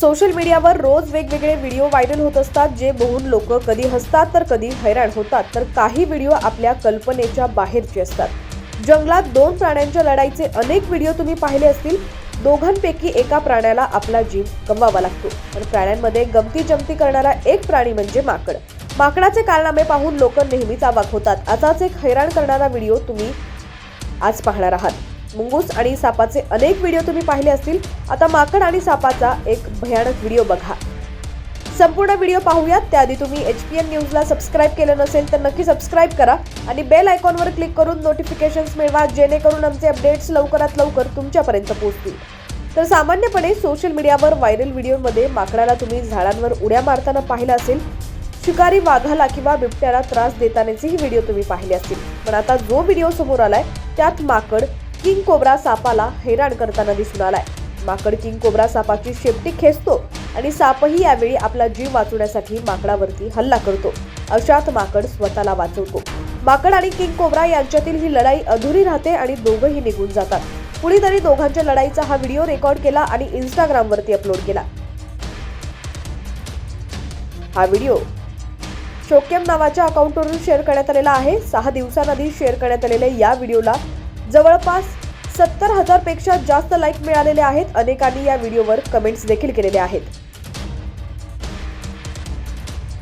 Social मीडियावर रोज वेगवेगळे video viral होत असतात जे बघून लोक कधी हसतात तर कधी हैराण होतात. तर काही व्हिडिओ आपल्या कल्पनेच्या बाहेरचे असतात. जंगलात दोन प्राण्यांच्या लढाईचे अनेक व्हिडिओ तुम्ही पाहिले असतील. दोघांपैकी एका प्राण्याला आपला जीव गमवावा लागतो. पण प्राण्यांमध्ये गमती जमती करणारा एक प्राणी म्हणजे माकड. माकडाचे कारनामे पाहून लोक नेहमीच आवाक होतात. असाच एक हैराण करणारा व्हिडिओ तुम्ही आज पाहणार आहात. मुंगूस आणि सापाचे अनेक व्हिडिओ तुम्ही पाहिले असतील. आता माकड आणि सापाचा एक भयानक व्हिडिओ बघा. संपूर्ण व्हिडिओ पाहूयात. त्याआधी तुम्ही एच पी एन न्यूजला सबस्क्राईब केलं नसेल तर नक्की सबस्क्राईब करा आणि बेल आयकॉनवर क्लिक करून नोटिफिकेशन्स मिळवा जेणेकरून आमचे अपडेट्स लवकरात लवकर तुमच्यापर्यंत पोहोचतील. तर सामान्यपणे सोशल मीडियावर व्हायरल व्हिडिओमध्ये माकडाला तुम्ही झाडांवर उड्या मारताना पाहिलं असेल. शिकारी वाघाला किंवा बिबट्याला त्रास देतानाचेही व्हिडिओ तुम्ही पाहिले असतील. पण आता जो व्हिडिओ समोर आलाय त्यात माकड किंग कोब्रा सापाला हैराण करताना दिसून आलाय. माकड किंग कोब्रा सापाची शेपटी खेचतो आणि सापही यावेळी आपला जीव वाचवण्यासाठी माकडावरती हल्ला करतो. अशात माकड स्वतःला वाचवतो. माकड आणि किंग कोब्रा यांच्यातील ही लढाई अधुरी राहते आणि दोघंही निघून जातात. कुणीतरी दोघांच्या लढाईचा हा व्हिडिओ रेकॉर्ड केला आणि इंस्टाग्रामवरती अपलोड केला. हा व्हिडिओ शोकेम नावाच्या अकाउंटवरून शेअर करण्यात आलेला आहे. सहा दिवसांआधी शेअर करण्यात आलेल्या या व्हिडिओला जवळपास सत्तर हजारपेक्षा जास्त लाईक मिळालेले आहेत. अनेकांनी या व्हिडिओवर कमेंट्स देखील केलेले आहेत.